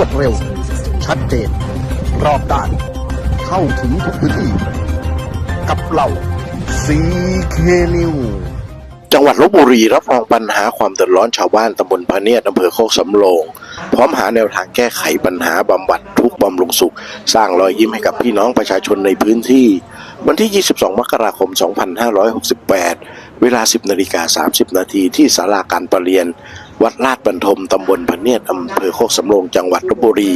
วดเร็ว ชัดเจน รอบด้าน เข้าถึงทุกพื้นที่ กับเราซีเคนิวจังหวัดลบบุรีรับฟังปัญหาความเดือดร้อนชาวบ้านตำบลพะเนียดอำเภอโคกสำโรง พร้อมหาแนวทางแก้ไขปัญหาบำบัดทุกบำรุงสุข สร้างรอยยิ้มให้กับพี่น้องประชาชนในพื้นที่ วันที่ 22 มกราคม 2568 เวลา 10 นาฬิกา 30 นาทีที่ศาลาการประเรียน วัดลาดบรรทมตำบลพเนียดอำเภอโคกสำโรงจังหวัดลบบุรี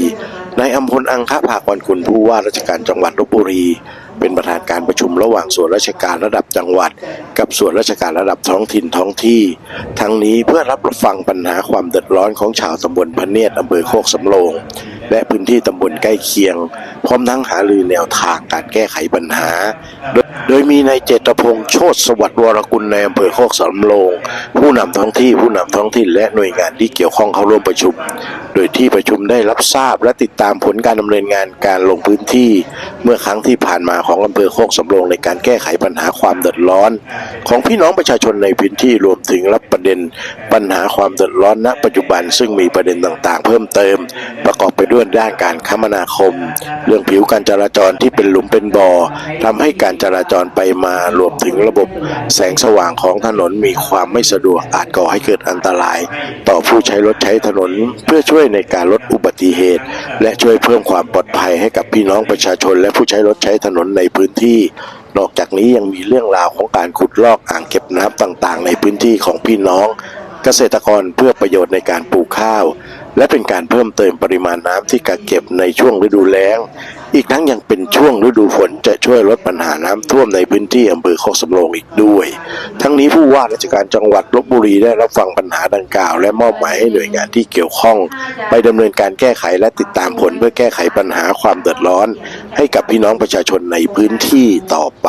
นายอัมพลอังคภากรคุณผู้ว่าราชการจังหวัดลบบุรี เป็นประธานการประชุมระหว่างส่วนราชการระดับจังหวัด กับส่วนราชการระดับท้องถิ่นท้องที่ ทั้งนี้เพื่อรับฟังปัญหาความเดือดร้อนของชาวตำบลพเนียดอำเภอโคกสำโรง และพื้นที่ตำบลใกล้เคียง พร้อมทั้งหารือแนวทางการแก้ไขปัญหาโดยโดยมีนายเจตพงษ์โชติสวัสดิ์วรกุลในอำเภอโคกสำโรงผู้นำท้องที่ผู้นำท้องถิ่นและหน่วยงานที่เกี่ยวข้องเข้าร่วมประชุม โดยที่ประชุมได้รับทราบและติดตามผลการดำเนินงานการลงพื้นที่ เมื่อครั้งที่ผ่านมาของอำเภอโคกสำโรงในการแก้ไขปัญหาความเดือดร้อน ของพี่น้องประชาชนในพื้นที่รวมถึงรับประเด็น ปัญหาความเดือดร้อนณ ปัจจุบันซึ่งมีประเด็นต่างๆ เพิ่มเติม ประกอบไปด้วยื่อนด้านการคมนาคม เรื่องผิวการจราจรที่เป็นหลุมเป็นบ่อทำให้การจราจรไปมารวมถึงระบบ แสงสว่างของถนนมีความไม่สะดวกอาจก่อให้เกิดอันตราย ต่อผู้ใช้รถใช้ถนนเพื่อช่วยในการลดอุบัติเหตุ และช่วยเพิ่มความปลอดภัยให้กับพี่น้องประชาชน และผู้ใช้รถใช้ถนนในพื้นที่นอกจากนี้ยังมีเรื่องราวของการขุดลอกอ่างเก็บน้ำต่างๆ ในพื้นที่ของพี่น้อง เกษตรกรเพื่อประโยชน์ในการปลูกข้าว และเป็นการเพิ่มเติมปริมาณน้ำที่กักเก็บในช่วงฤดูแล้ง อีกทั้งยังเป็นช่วงฤดูฝนจะช่วยลดปัญหาน้ำท่วมในพื้นที่อำเภอโคกสำโรงอีกด้วย ทั้งนี้ผู้ว่าราชการจังหวัดลบบุรีได้รับฟังปัญหาดังกล่าว และมอบหมายให้หน่วยงานที่เกี่ยวข้อง ไปดำเนินการแก้ไขและติดตามผลเพื่อแก้ไขปัญหาความเดือดร้อน ให้กับพี่น้องประชาชนในพื้นที่ต่อไป